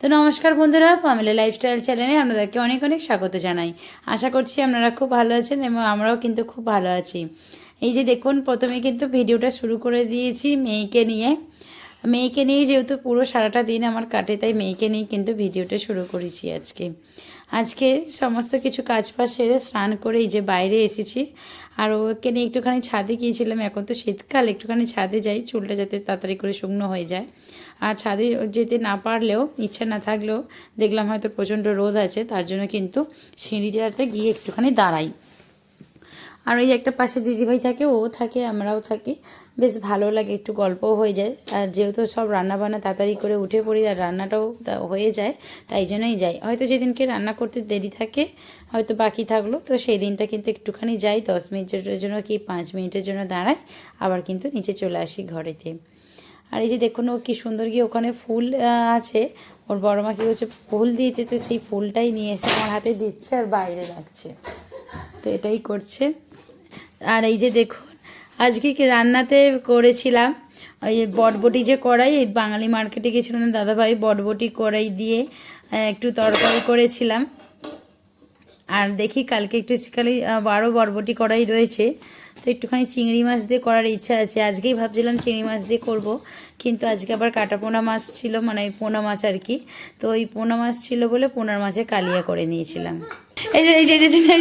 তো নমস্কার বন্ধুরা পামেলা লাইফস্টাইল চ্যানেলে আপনাদেরকে অনেক অনেক স্বাগত জানাই। আশা করছি আপনারা খুব ভালো আছেন এবং আমরাও কিন্তু খুব ভালো আছি। এই যে দেখুন, প্রথমে কিন্তু ভিডিওটা শুরু করে দিয়েছি মেয়েকে নিয়ে। মেয়েকে নিয়ে যেহেতু পুরো সারাটা দিন আমার কাটে, তাই মেয়েকে নিয়ে কিন্তু ভিডিওটা শুরু করেছি আজকে। আজকে সমস্ত কিছু কাজ সেরে স্নান করে এই যে বাইরে এসেছি। আর ওকে নিয়ে একটুখানি ছাদে গিয়েছিলাম, এখন তো শীতকাল, একটুখানি ছাদে যাই, চুলটা যাতে তাড়াতাড়ি করে শুকনো হয়ে যায়। আর ছাদে যেতে না পারলেও, ইচ্ছা না থাকলেও দেখলাম হয়তো প্রচণ্ড রোদ আছে, তার জন্য কিন্তু সিঁড়িটাতে গিয়ে একটুখানি দাঁড়াই। আর ওই একটা পাশে দিদিভাই থাকে, ও থাকে, আমরাও থাকি। বেশ ভালো লাগে, একটু গল্পও হয়ে যায়। আর যেহেতু সব রান্নাবান্না তাড়াতাড়ি করে উঠে পড়ি আর রান্নাটাও হয়ে যায়, তাই জন্যই যাই। হয়তো যেদিনকে রান্না করতে দেরি থাকে, হয়তো বাকি থাকল, তো সেই দিনটা কিন্তু একটুখানি যাই, দশ মিনিটের জন্য কি পাঁচ মিনিটের জন্য দাঁড়াই, আবার কিন্তু নিচে চলে আসি ঘরেতে। আর এই যে দেখুন, ও কী সুন্দর গিয়ে ওখানে ফুল আছে। ওর বড় মা কি হচ্ছে ফুল দিয়েছে তো সেই ফুলটাই নিয়ে এসে আমার হাতে দিচ্ছে আর বাইরে রাখছে। তো এটাই করছে। আর এই যে দেখুন, আজকে কি রান্নাতে করেছিলাম? ওই বটবটি যে কড়াই, এই বাঙালি মার্কেটে গেছিলাম দাদাভাই, বটবটি কড়াই দিয়ে একটু তরকারি করেছিলাম। আর দেখি কালকে একটু খালি বারো বরবটি করাই রয়েছে। তো একটুখানি চিংড়ি মাছ দিয়ে করার ইচ্ছা আছে। আজকেই ভাবছিলাম চিংড়ি মাছ দিয়ে করব, কিন্তু আজকে আবার কাটা পোনা মাছ ছিল মানে ওই পোনা মাছ আর কি। তো ওই পোনা মাছ ছিল বলে পোনার মাছে কালিয়া করে নিয়েছিলাম। এই যে এই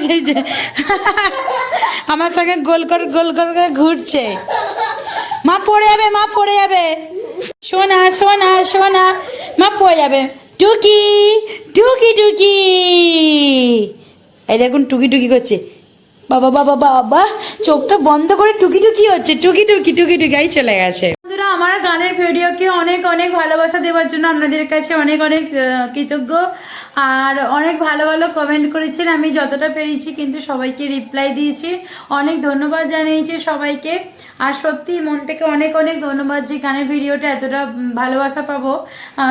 যে যে, আমার সঙ্গে গোল করে গোল করে ঘুরছে। মা পড়ে যাবে মা পড়ে যাবে। সোনা সোনা সোনা মা পড়ে যাবে। টুকি টুকি টুকি। এই দেখুন টুকি টুকি করছে। বাবা বাবা বাবা চোখটা বন্ধ করে টুকি টুকি হচ্ছে। টুকি টুকি টুকি টুকি চলে গেছে। বন্ধুরা, আমার গানের ভিডিওকে অনেক অনেক ভালোবাসা দেওয়ার জন্য আপনাদের কাছে অনেক অনেক কৃতজ্ঞ। আর অনেক ভালো ভালো কমেন্ট করেছেন, আমি যতটা পেরেছি কিন্তু সবাইকে রিপ্লাই দিয়েছি। অনেক ধন্যবাদ জানিয়েছি সবাইকে। আর সত্যি মন থেকে অনেক অনেক ধন্যবাদ যে গানের ভিডিওটা এতটা ভালোবাসা পাবো।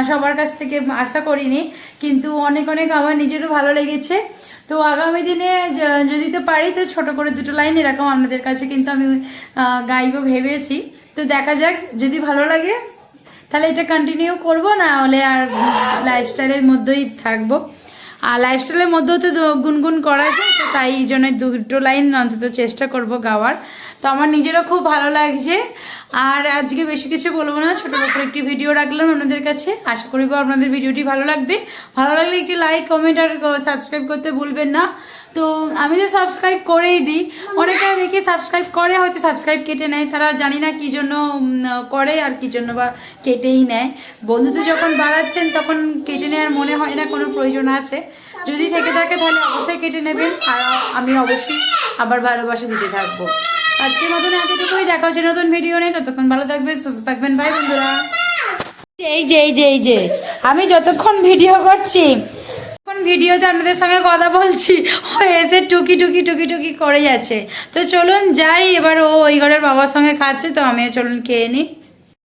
সবার কাছ থেকে আশা করিনি, কিন্তু অনেক অনেক আমার নিজেরও ভালো লেগেছে। তো আগামী দিনে যদি তো পারি, তো ছোট করে দুটো লাইন এরকম আপনাদের কাছে কিন্তু আমি গাইব ভেবেছি। তো দেখা যাক, যদি ভালো লাগে, তাহলে এটা কন্টিনিউ করব, না হলে আর লাইফস্টাইলের মধ্যেই থাকব। আর লাইফস্টাইলের মধ্যেও তো গুনগুন করা যায় তো তাই জন্য দুটো লাইন অন্তত চেষ্টা করব গাওয়ার। তো আমার নিজেরও খুব ভালো লাগছে। আর আজকে বেশি কিছু বলব না ছোটোর উপর একটি ভিডিও রাখলাম আপনাদের কাছে। আশা করিব আপনাদের ভিডিওটি ভালো লাগবে। ভালো লাগলে একটি লাইক কমেন্ট আর সাবস্ক্রাইব করতে ভুলবেন না। তো আমি যে সাবস্ক্রাইব করেই দিই অনেকে দেখি সাবস্ক্রাইব করে, হয়তো সাবস্ক্রাইব কেটে নেয়। তারা জানি না কী জন্য করে আর কী জন্য বা কেটেই নেয়। বন্ধুতে যখন বাড়াচ্ছেন, তখন কেটে নেওয়ার মনে হয় না, কোনো প্রয়োজন আছে। যদি থেকে থাকে, তাহলে অবশ্যই কেটে নেবেন। আর আমি অবশ্যই আবার ভালোবাসা দিতে থাকব। আজকের মতন এতটুকুই, দেখা হচ্ছে নতুন ভিডিও নেই ততক্ষণ ভালো থাকবে সুস্থ থাকবেন। ভাই বন্ধুরা। এই যে এই যে এই যে, আমি যতক্ষণ ভিডিও করছি ভিডিওতে আপনাদের সঙ্গে কথা বলছি ও এসে টুকি টুকি টুকি টুকি করে যাচ্ছে। তো চলুন যাই, এবার ও ওই ঘরের বাবার সঙ্গে খাচ্ছে, তো আমিও চলুন খেয়ে নিই।